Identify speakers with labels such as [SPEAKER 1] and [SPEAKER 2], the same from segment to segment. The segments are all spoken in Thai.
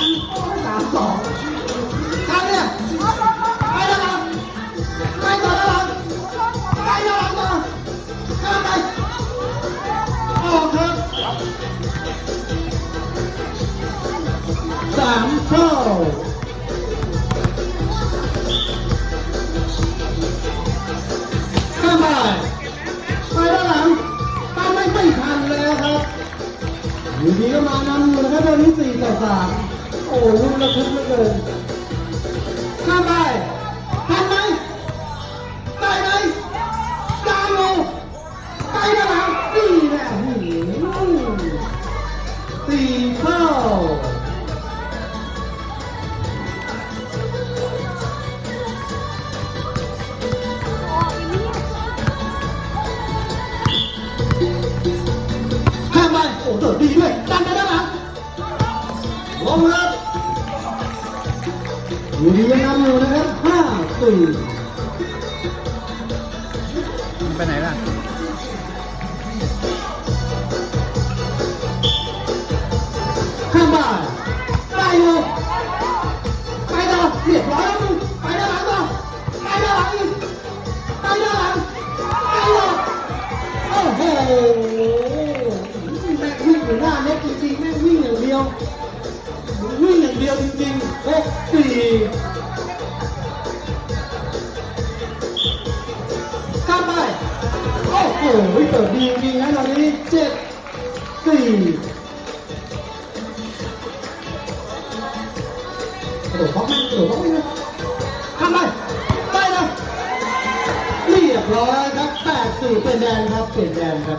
[SPEAKER 1] สามสองใครเนี่ยใครด้านหลังใครต่อด้านหลังใครด้านหลังต่อใครไปออกครับสามเท่าข้ามไปไปด้านหลังตามไม่ไม่ทันแล้วครับอยู่ดีก็มานำอยู่นะครับตอนนี้สี่ต่อสาม โอ้ลุ้นระทึกเหลือเกินข้ามไปทันไหมได้ไหมได้อยู่ไปนะหลังสี่แน่หืมสี่เท่าข้ามไปโอ้โดดดีด้วยดันไปด้าน หลังลงครับอยู่ดียังนำอยู่นะครับห้าสี่
[SPEAKER 2] มันไปไหนล่ะ
[SPEAKER 1] ข้ามบ้านได้อยู่ไปต่อเรียบร้อยแล้วมึงไปด้านหลังต่อไปด้านหลังอีกไปด้านหลังไปต่อโอ้โหแม่งวิ่งอยู่หน้าเน็ตจริงๆแม่งวิ่งอย่างเดียววิ่งอ ย่างเดียวจริงๆหกสี่ข้ามไป โอ้โหเปิดดีจริงนะตอนนี้เจ็ดสี่กระโดดบล็อกไหมกระโดดบล็อกไหมนะทำไปได้นะเรียบร้อยครับแปดสี่เป็นแดนครับเปลี่ยนแดนครับ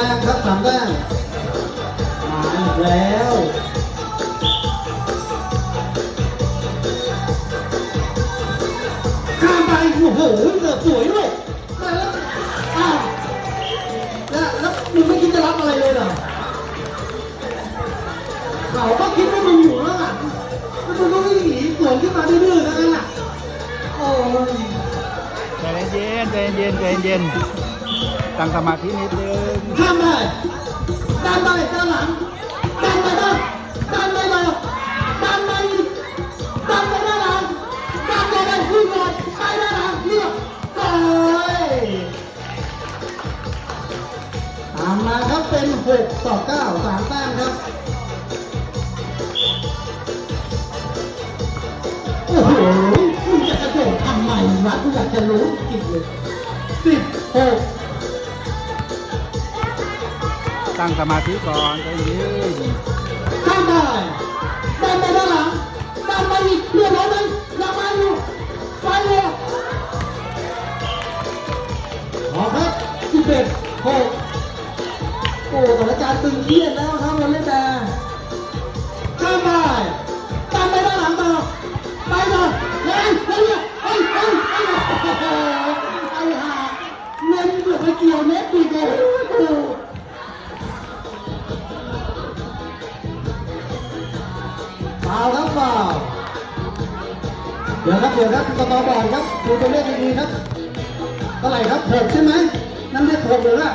[SPEAKER 1] ต้มครับสามแต้มมาอีกแล้วข้ามไปโอ้โหเสิร์ฟสวยด้วยแล้วอ้าวแล้วแล้วมึงไม่คิดจะรับอะไรเลยเหรอเขาก็คิดว่ามึงอยู่แล้วอะแล้วมึงก็วิ่งหนีสวนขึ้นมาดื้อๆนั่นน่ะโอ้ย
[SPEAKER 2] ใจเย็นใจเย็นใจเย็น ตั้งสมาธินิดนึง
[SPEAKER 1] ข้ามไปดันไปด้านหลังดันไปด้านดันไปเลยดันไปดันไปด้านหลังดันไปเลยวิ่งเลยไปด้านหลังเรียบร้อยตามมาครับเป็นหกต่อเก้าสามแต้มครับโอ้โหคุณจะกระโดดทำไมวะกูอยากจะรู้จริงเลยสิบหก
[SPEAKER 2] ตั้งสมาธิก่อนใจเย็น
[SPEAKER 1] ข้ามได้ดันไปด้านหลังดันไปอีกเรียบร้อยไหมยังมาอยู่ไปเลยขอครับสิบเอ็ดหกโอ้สถานการณ์ตึงเครียดแล้วครับวันเล่นแต่ข้ามได้ เอาครับเปล่าเดี๋ยวครับเดี๋ยวครับกตบอลครับดูตัวเลขดีๆครับเท่าไหร่ครับหกใช่ไหมนั่นเลขหกเลยละ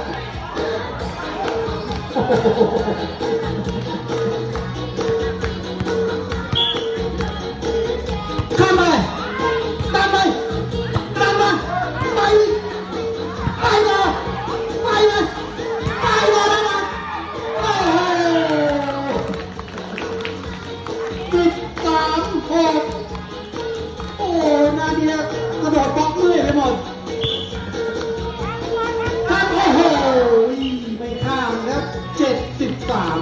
[SPEAKER 1] ดข้ามโอ้โหไม่ข้ามครับเจ็ดสิบสาม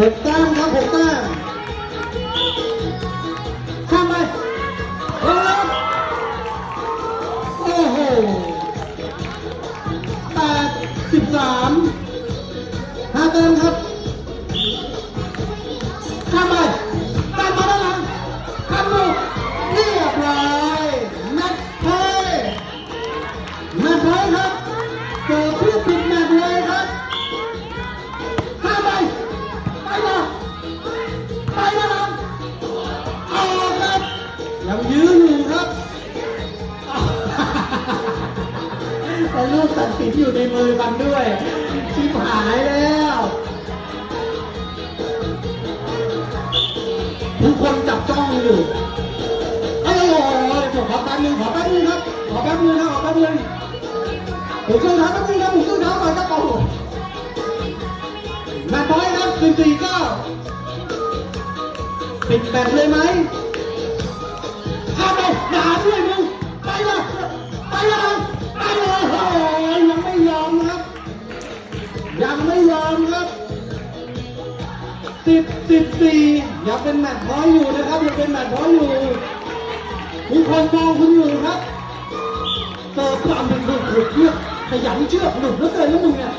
[SPEAKER 1] หกแต้มครับหกแต้ม แต่ลูกตัดสินอยู่ในมือมันด้วยชิบหายแล้ว ทุกคนจับจ้องอยู่เอ้ยโอ้ยขอแป๊บนึงขอแป๊บนึงครับ ขอแป๊บนึงนะขอแป๊บนึงผมช่วยเท้าแป๊บนึงครับผมช่วยเท้าหน่อยครับโอ้โหแมตช์พอยครับสี่สี่เก้าปิดแมตเลยไหมเอาไปด่าด้วยมึงไปเลยไปเลยำครับสิบสิบสี่ยังเป็นแมตช์พอยอยู่นะครับยังเป็นแมตช์พอยอยู่ทุกคนมองคุณอยู่ครับเติมความเป็นคนขดเชื่อขยันเชือกหนุกเหลือเกินนะมึงเนี่ย